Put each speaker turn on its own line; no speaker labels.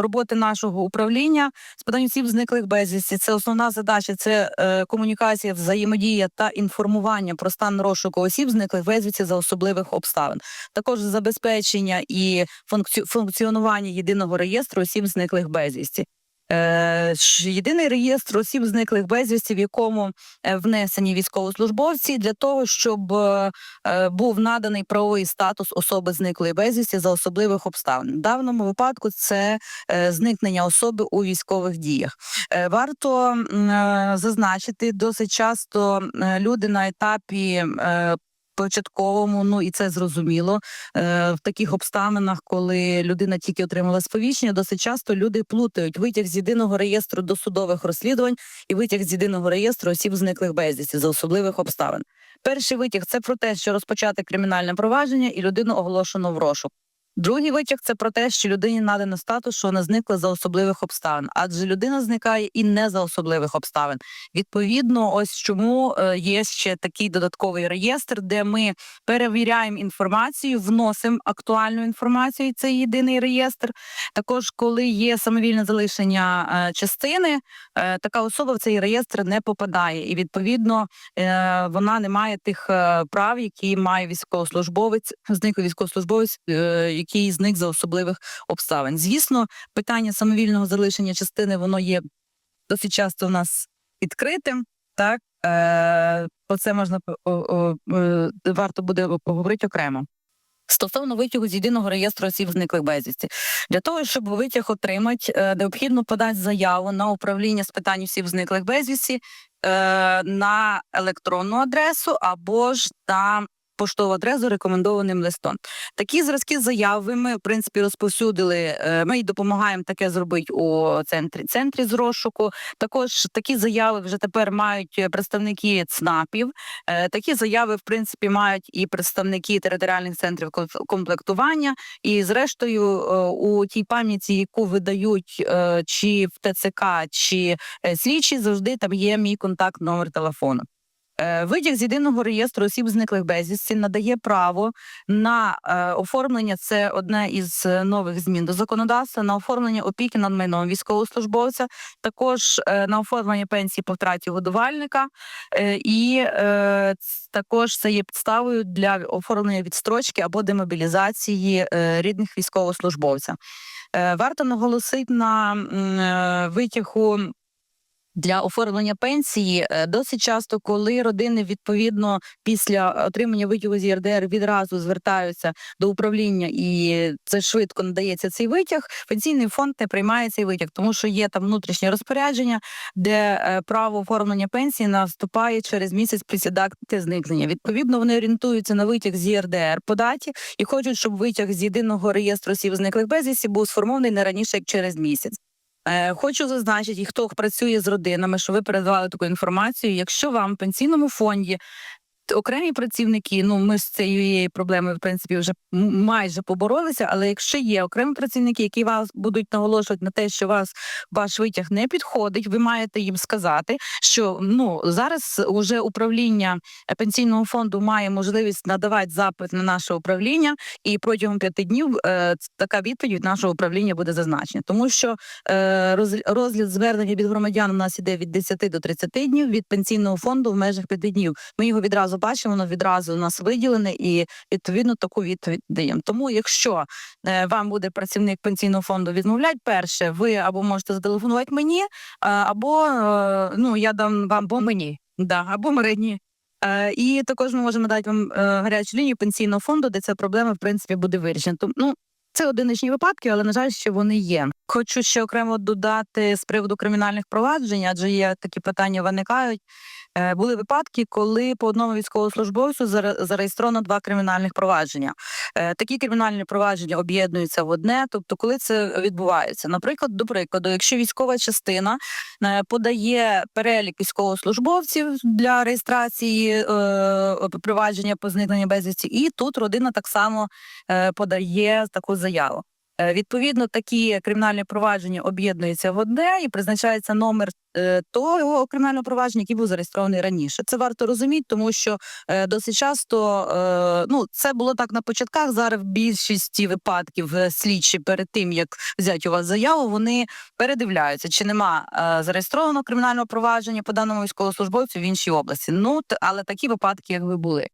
роботи нашого управління з питань осіб зниклих безвісті. Це основна задача це е, комунікація, взаємодія та інформування про стан розшуку осіб зниклих безвісті за особливих обставин. Також забезпечення і функці- функціонування єдиного реєстру осіб зниклих безвісті. Е, Єдиний реєстр осіб зниклих безвісті, в якому е, внесені військовослужбовці для того, щоб е, був наданий правовий статус особи зниклої безвісті за особливих обставин. В даному випадку це зникнення особи у військових діях. Варто зазначити досить часто люди на етапі. Початковому, ну і це зрозуміло е, в таких обставинах, коли людина тільки отримала сповіщення, досить часто люди плутають витяг з єдиного реєстру досудових розслідувань і витяг з єдиного реєстру осіб зниклих безвісті за особливих обставин. Перший витяг це про те, що розпочати кримінальне провадження і людину оголошено в розшук. Другий витяг це про те, що людині надано статус, що вона зникла за особливих обставин, адже людина зникає і не за особливих обставин. Відповідно, ось чому е, є ще такий додатковий реєстр, де ми перевіряємо інформацію, вносимо актуальну інформацію. і Це єдиний реєстр. Також, коли є самовільне залишення е, частини, е, така особа в цей реєстр не попадає, і відповідно вона не має тих прав, які має військовослужбовець, зниклий військовослужбовець, який зник за особливих обставин. Звісно, питання самовільного залишення частини воно є досить часто у нас відкритим. Так е, про це можна о, о, е, варто буде поговорити окремо. Стосовно витягу з єдиного реєстру осіб зниклих безвісті, для того, щоб витяг отримати, е, необхідно подати заяву на управління з питань осіб зниклих безвісті е, на електронну адресу або ж на поштову адресу рекомендованим листом. Такі зразки заяви ми, в принципі, розповсюдили. е, Ми й допомагаємо таке зробити у центрі центрі з розшуку. Також такі заяви вже тепер мають е, представники ЦНАПів. Е, Такі заяви, в принципі, мають і представники територіальних центрів комплектування. І, зрештою, у тій пам'яті, яку видають чи в ТЦК, чи слідчі, завжди там є мій контакт номер телефону. Е, Витяг з єдиного реєстру осіб зниклих безвісті надає право на е, оформлення. Це одне із е, нових змін до законодавства на оформлення опіки над майном військовослужбовця, також на оформлення пенсії по втраті годувальника, і також це є підставою для оформлення відстрочки або демобілізації рідних військовослужбовця. Варто наголосити на витягу для оформлення пенсії е, досить часто, коли родини відповідно після отримання витягу з ЄРДР відразу звертаються до управління, і це швидко надається цей витяг. Пенсійний фонд не приймає цей витяг, тому що є там внутрішнє розпорядження, де е, право оформлення пенсії наступає через місяць після дати зникнення. Відповідно, вони орієнтуються на витяг з ЄРДР по даті і хочуть, щоб витяг з єдиного реєстру осіб зниклих безвісті був сформований не раніше як через місяць. Е, Хочу зазначити, і хто працює з родинами, що ви передавали таку інформацію. Якщо вам в пенсійному фонді окремі працівники, ну ми з цією проблемою, в принципі, вже майже поборолися. Але якщо є окремі працівники, які вас будуть наголошувати на те, що вас ваш витяг не підходить, ви маєте їм сказати, що ну зараз уже управління е, пенсійного фонду має можливість надавати запит на наше управління, і протягом п'яти днів е, така відповідь від нашого управління буде зазначена, тому що е, роз- розгляд звернення від громадян у нас іде від 10 до 30 днів, від пенсійного фонду в межах 5 днів. Ми його відразу бачимо, воно відразу у нас виділене і відповідно таку відповідь даємо. Тому, якщо е, вам буде працівник пенсійного фонду відмовляти, перше, ви або можете зателефонувати мені, або е, ну я дам вам бо мені, да, або Марині. Е, І також ми можемо дати вам е, гарячу лінію пенсійного фонду, де ця проблема в принципі буде вирішена. Тому ну це одиничні випадки, але на жаль, що вони є. Хочу ще окремо додати з приводу кримінальних проваджень, адже є такі питання виникають. Е, Були випадки, коли по одному військовослужбовцю заре- зареєстровано два кримінальних провадження. Е, Такі кримінальні провадження об'єднуються в одне. Тобто, коли це відбувається, наприклад, до прикладу, якщо військова частина е, подає перелік військовослужбовців для реєстрації провадження по зникненню безвісті, і тут родина так само подає таку заяву. Е, Відповідно, такі кримінальні провадження об'єднуються в одне і призначається номер е, того кримінального провадження, який був зареєстрований раніше. Це варто розуміти, тому що е, досить часто ну це було так на початках. Зараз в більшості випадків слідчі перед тим як взяти у вас заяву, вони передивляються, чи нема зареєстрованого кримінального провадження по даному військовослужбовцю в іншій області. Ну але такі випадки, якби були.